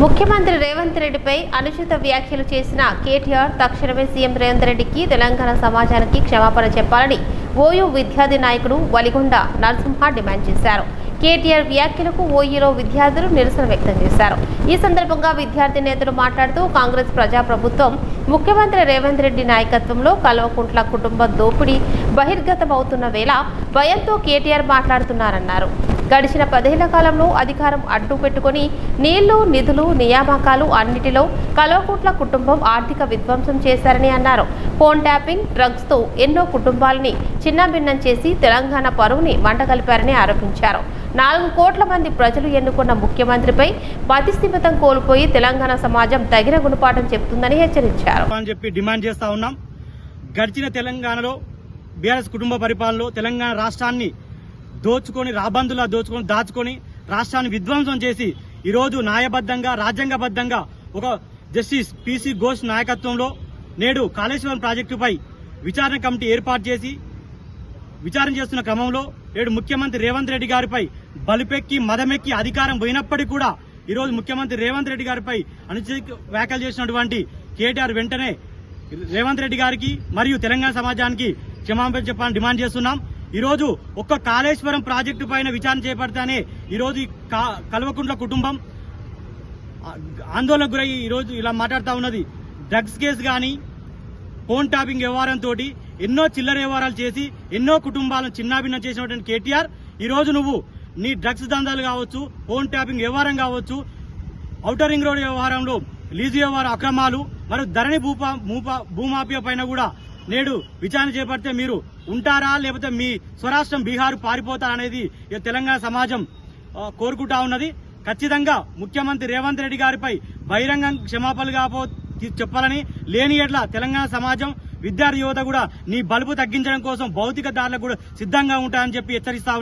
ముఖ్యమంత్రి రేవంత్ రెడ్డిపై అనుచిత వ్యాఖ్యలు చేసిన కేటీఆర్ తక్షణమే సీఎం రేవంత్ రెడ్డికి తెలంగాణ సమాజానికి క్షమాపణ చెప్పాలని ఓయూ విద్యార్థి నాయకుడు వలిగొండ నరసింహ డిమాండ్ చేశారు. కేటీఆర్ వ్యాఖ్యలకు ఓయూలో విద్యార్థులు నిరసన వ్యక్తం చేశారు. ఈ సందర్భంగా విద్యార్థి నేతలు మాట్లాడుతూ కాంగ్రెస్ ప్రజాప్రభుత్వం ముఖ్యమంత్రి రేవంత్ రెడ్డి నాయకత్వంలో కల్వకుంట్ల కుటుంబ దోపిడీ బహిర్గతమవుతున్న వేళ భయంతో కేటీఆర్ మాట్లాడుతున్నారన్నారు. గడిచిన పదేళ్ళ కాలంలో అధికారం అడ్డు పెట్టుకుని నీళ్ళు నిధులు నియామకాలు అన్నిటిలో కల్వకుంట్ల కుటుంబం ఆర్థిక విధ్వంసం చేశారని అన్నారు. ఫోన్ ట్యాపింగ్ డ్రగ్స్తో ఎన్నో కుటుంబాలని చిన్నభిన్నం చేసి తెలంగాణ పరువుని మంటగలిపారని ఆరోపించారు. నాలుగు కోట్ల మంది ప్రజలు ఎన్నుకున్న ముఖ్యమంత్రిపై మతిస్థిమితం కోల్పోయి తెలంగాణ సమాజం తగిన గుణపాఠం చెప్తుందని హెచ్చరించారు. అని చెప్పి డిమాండ్ చేస్తా ఉన్నాం. గడిచిన తెలంగాణలో బీఆర్ఎస్ కుటుంబ పరిపాలనలో తెలంగాణ రాష్ట్రాన్ని దోచుకొని రాబందులా దోచుకొని దాచుకొని రాష్ట్రాన్ని విధ్వంసం చేసి ఈరోజు న్యాయబద్ధంగా రాజ్యాంగబద్ధంగా ఒక జస్టిస్ పిసి ఘోష్ నాయకత్వంలో నేడు కాళేశ్వరం ప్రాజెక్టుపై విచారణ కమిటీ ఏర్పాటు చేసి విచారణ చేస్తున్న క్రమంలో నేడు ముఖ్యమంత్రి రేవంత్ రెడ్డి గారిపై బలిపెక్కి మదమెక్కి అధికారం పోయినప్పటికీ కూడా ఈరోజు ముఖ్యమంత్రి రేవంత్ రెడ్డి గారిపై అనుచిత వ్యాఖ్యలు చేసినటువంటి కేటీఆర్ వెంటనే రేవంత్ రెడ్డి గారికి మరియు తెలంగాణ సమాజానికి క్షమాపణ చెప్పాలని డిమాండ్ చేస్తున్నాం. ఈరోజు ఒక్క కాళేశ్వరం ప్రాజెక్టు పైన విచారణ చేపడతానే ఈరోజు కల్వకుంట్ల కుటుంబం ఆ- ఆందోళనకు గురై ఈరోజు ఇలా మాట్లాడుతూ ఉన్నది. డ్రగ్స్ కేసు కానీ ఫోన్ టాపింగ్ వ్యవహారంతో ఎన్నో చిల్లర వ్యవహారాలు చేసి ఎన్నో కుటుంబాలను చిన్నాభిన్నం చేసినటువంటి కేటీఆర్ ఈరోజు నువ్వు నీ డ్రగ్స్ దందాలు కావచ్చు ఫోన్ ట్యాపింగ్ వ్యవహారం కావచ్చు ఔటర్ రింగ్ రోడ్ వ్యవహారంలో లీజు వ్యవహార అక్రమాలు మరియు ధరణి భూపా భూపా- భూమాఫియా పైన కూడా నేడు విచారణ చేపడితే మీరు ఉంటారా? లేకపోతే మీ స్వరాష్ట్రం బీహార్ పారిపోతారా అనేది తెలంగాణ సమాజం కోరుకుంటా ఉన్నది. ఖచ్చితంగా ముఖ్యమంత్రి రేవంత్ రెడ్డి గారిపై బహిరంగ క్షమాపణలు కాపో చెప్పాలని లేని ఎట్ల తెలంగాణ సమాజం విద్యార్థి యువత కూడా నీ బలుపు తగ్గించడం కోసం భౌతిక దారులకు కూడా సిద్ధంగా ఉంటాయని చెప్పి హెచ్చరిస్తా